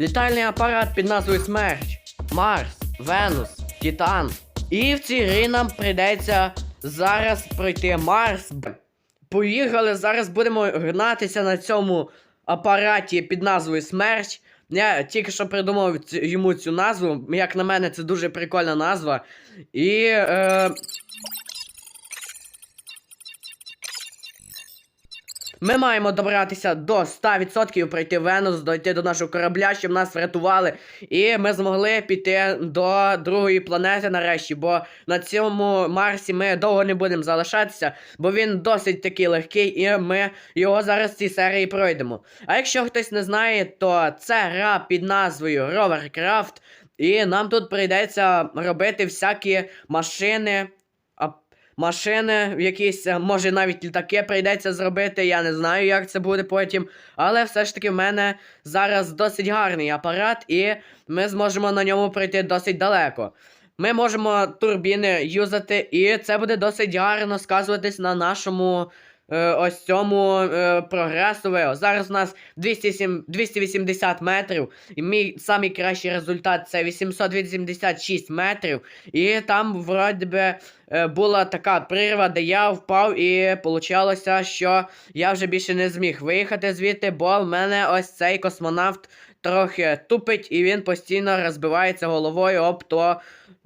Літальний апарат під назвою Смерч, Марс, Венус, Титан. І в цій грі нам прийдеться зараз пройти Марс. Поїхали, зараз будемо гнатися на цьому апараті під назвою Смерч. Я тільки що придумав йому цю назву. Як на мене, це дуже прикольна назва. І. Е... Ми маємо добратися до 100%, пройти Венус, дойти до нашого корабля, щоб нас врятували. І ми змогли піти до другої планети нарешті, бо на цьому Марсі ми довго не будемо залишатися, бо він досить такий легкий, і ми його зараз в цій серії пройдемо. А якщо хтось не знає, то це гра під назвою Rovercraft, і нам тут прийдеться робити всякі машини. Машини, якісь, е, може навіть літаки прийдеться зробити, я не знаю, як це буде потім. Але все ж таки в мене зараз досить гарний апарат, і ми зможемо на ньому пройти досить далеко. Ми можемо турбіни юзати, і це буде досить гарно сказуватись на нашому ось цьому е, прогресу. Зараз у нас 207, 280 метрів, і мій самий кращий результат це 886 метрів. І там, вроді би, е, була така прірва, де я впав, і получалося, що я вже більше не зміг виїхати звідти, бо в мене ось цей космонавт трохи тупить, і він постійно розбивається головою об то.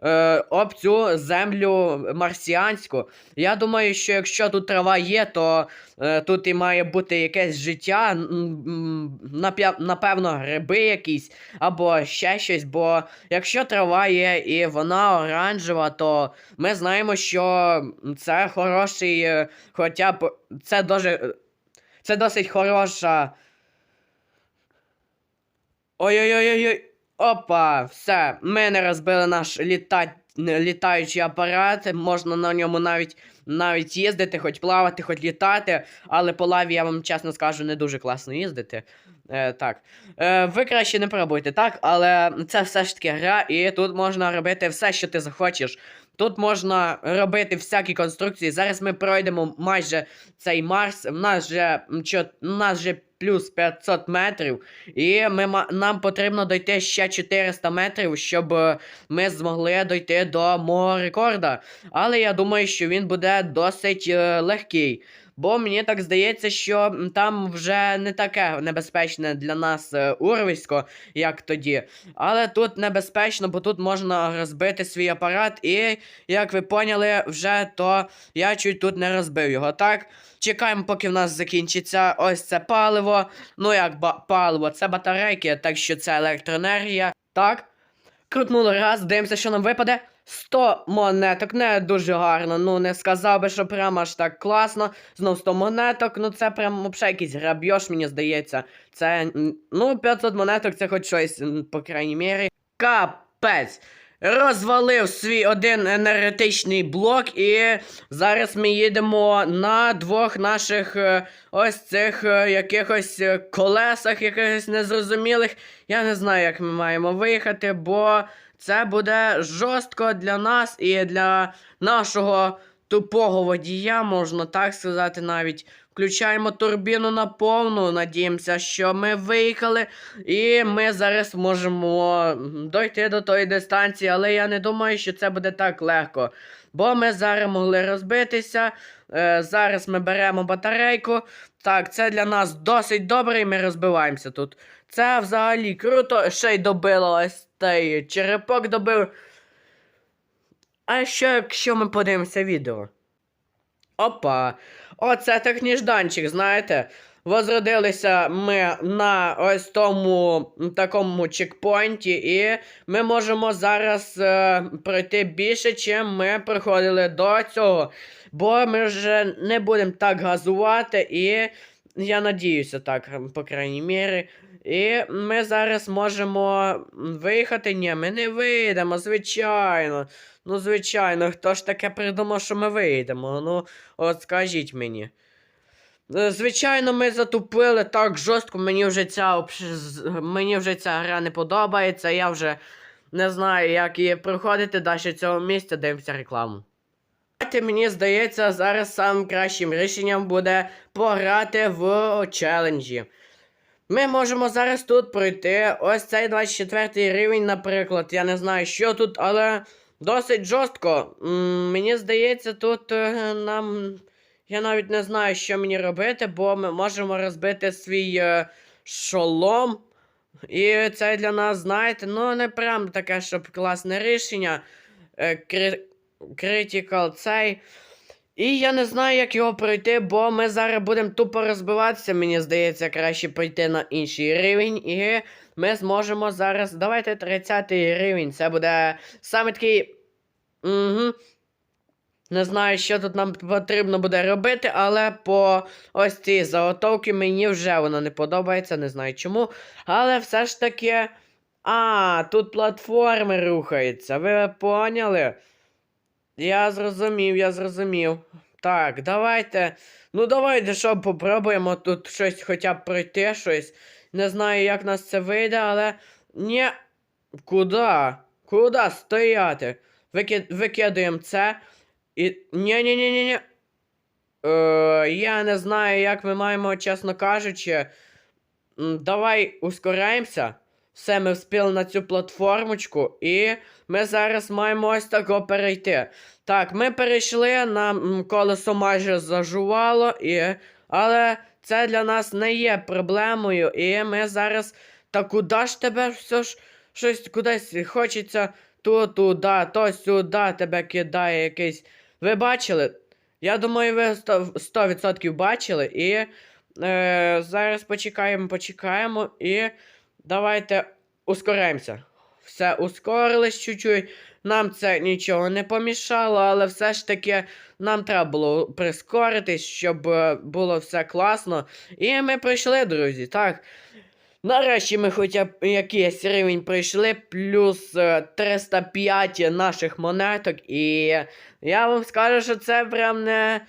Е, об цю землю марсіанську. Я думаю, що якщо тут трава є, то е, тут і має бути якесь життя, напевно, гриби якісь, або ще щось. Бо якщо трава є і вона оранжева, то ми знаємо, що це хороший, е, хоча б це дуже. Це досить хороша. Ой-ой-ой-ой. Опа, все. Ми не розбили наш літа... літаючий апарат. Можна на ньому навіть навіть їздити, хоч плавати, хоч літати. Але по лаві, я вам чесно скажу, не дуже класно їздити. Е, так. Е, ви краще не пробуйте, так? Але це все ж таки гра, і тут можна робити все, що ти захочеш. Тут можна робити всякі конструкції. Зараз ми пройдемо майже цей Марс. В нас же, м, чо, в нас же плюс 500 метрів. І ми, нам потрібно дойти ще 400 метрів, щоб е, ми змогли дойти до мого рекорда. Але я думаю, що він буде досить е, легкий. Бо мені так здається, що там вже не таке небезпечне для нас е, урвисько, як тоді. Але тут небезпечно, бо тут можна розбити свій апарат. І, як ви поняли, вже то я чуть тут не розбив його. Так, чекаємо, поки в нас закінчиться ось це паливо. Ну, як паливо, це батарейки, так що це електроенергія. Так. Крутнули раз, дивимося, що нам випаде. 100 монеток, не дуже гарно. Ну, не сказав би, що прямо аж так класно. Знов 100 монеток, ну це прям взагалі якийсь грабіж, мені здається. Це. Ну, 500 монеток це хоч щось, по крайній мірі. Капець! Розвалив свій один енергетичний блок, і зараз ми їдемо на двох наших е, ось цих е, якихось е, колесах, якихось незрозумілих. Я не знаю, як ми маємо виїхати, бо це буде жорстко для нас і для нашого тупого водія, можна так сказати навіть. Включаємо турбіну на повну. Надіємося, що ми виїхали. І ми зараз можемо дойти до тої дистанції, але я не думаю, що це буде так легко. Бо ми зараз могли розбитися. Е, зараз ми беремо батарейку. Так, це для нас досить добре, і ми розбиваємося тут. Це взагалі круто. Ще й добило ось цей черепок добив. А що, якщо ми подивимося відео? Опа. Оце так ніжданчик, знаєте. Возродилися ми на ось тому такому чекпоінті, і ми можемо зараз е, пройти більше, чим ми проходили до цього. Бо ми вже не будемо так газувати, і я надіюся, так, по крайній мірі. І ми зараз можемо виїхати. Ні, ми не вийдемо, звичайно. Ну, звичайно, хто ж таке придумав, що ми вийдемо? Ну, от скажіть мені. Е, Звичайно, ми затупили так жорстко, мені вже ця мені вже ця гра не подобається, я вже не знаю, як її проходити далі цього місця, дивимося рекламу. Мені здається, зараз самим кращим рішенням буде пограти в челенджі. Ми можемо зараз тут пройти. Ось цей 24 рівень, наприклад. Я не знаю, що тут, але досить жорстко. М, мені здається, тут е, нам. Я навіть не знаю, що мені робити, бо ми можемо розбити свій е, шолом. І це для нас, знаєте, ну не прям таке, щоб класне рішення. Е, кри... Critical цей. І я не знаю, як його пройти, бо ми зараз будемо тупо розбиватися. Мені здається, краще пройти на інший рівень. І ми зможемо зараз. Давайте 30 рівень. Це буде саме такий. Угу. Не знаю, що тут нам потрібно буде робити, але по ось цій заготовці мені вже воно не подобається, не знаю чому. Але все ж таки. А, тут платформи рухаються. Ви поняли? Я зрозумів, я зрозумів. Так, давайте. Ну, давайте що, попробуємо тут щось хоча б пройти щось. Не знаю, як нас це вийде, але. Ні. Куда? Куда стояти? Вики... Викидаємо це. І. Ні-ні-ні-ні-ні. Е, я не знаю, як ми маємо, чесно кажучи. Давай ускоряємося. Все, ми вспіли на цю платформочку, і ми зараз маємо ось тако перейти. Так, ми перейшли, нам колесо майже зажувало, і... але це для нас не є проблемою. І ми зараз. Та куди ж тебе все ж щось кудись хочеться то туди, то сюди тебе кидає якийсь. Ви бачили? Я думаю, ви 100%, 100% бачили. І е, зараз почекаємо, почекаємо і давайте ускоримося. Все, ускорились чуть-чуть. Нам це нічого не помішало, але все ж таки нам треба було прискоритись, щоб е, було все класно. І ми прийшли, друзі. Так. Нарешті ми хоча б якийсь рівень пройшли, плюс е, 305 наших монеток, і я вам скажу, що це прям не,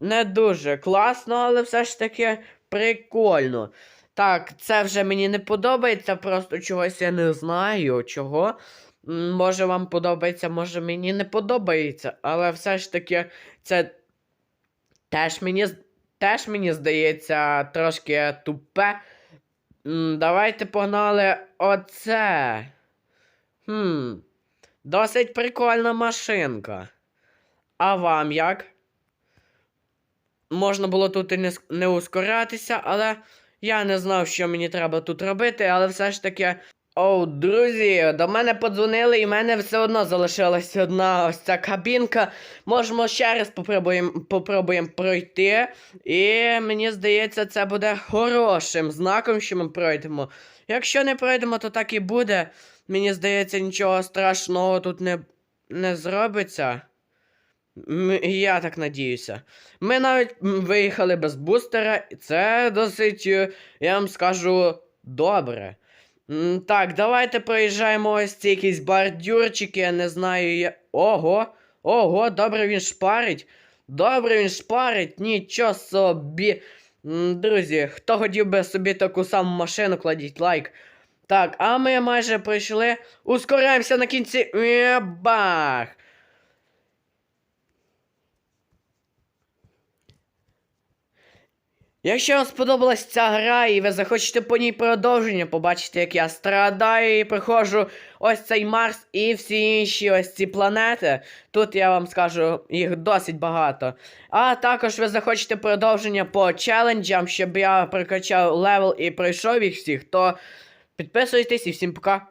не дуже класно, але все ж таки прикольно. Так, це вже мені не подобається, просто чогось я не знаю чого. Може вам подобається, може мені не подобається, але все ж таки це теж мені, теж мені здається трошки тупе. Давайте погнали оце. Хм. Досить прикольна машинка. А вам як? Можна було тут і не, не ускорятися, але я не знав, що мені треба тут робити, але все ж таки. Оу, друзі, до мене подзвонили, і в мене все одно залишилась одна ось ця кабінка. Можемо ще раз попробуємо попробуємо пройти. І мені здається, це буде хорошим знаком, що ми пройдемо. Якщо не пройдемо, то так і буде. Мені здається, нічого страшного тут не, не зробиться. Я так надіюся. Ми навіть виїхали без бустера, і це досить, е, я вам скажу, добре. Так, давайте проїжджаємо ось ці якісь бордюрчики, я не знаю. Я... Ого! Ого, добре він шпарить. Добре він шпарить, нічого собі. Друзі, хто хотів би собі таку саму машину, кладіть лайк. Так, а ми майже прийшли. Ускоряємося на кінці. Бах! Якщо вам сподобалась ця гра і ви захочете по ній продовження, побачите, як я страдаю і приходжу ось цей Марс і всі інші ось ці планети. Тут я вам скажу, їх досить багато. А також ви захочете продовження по челенджам, щоб я прокачав левел і пройшов їх всіх, то підписуйтесь і всім пока.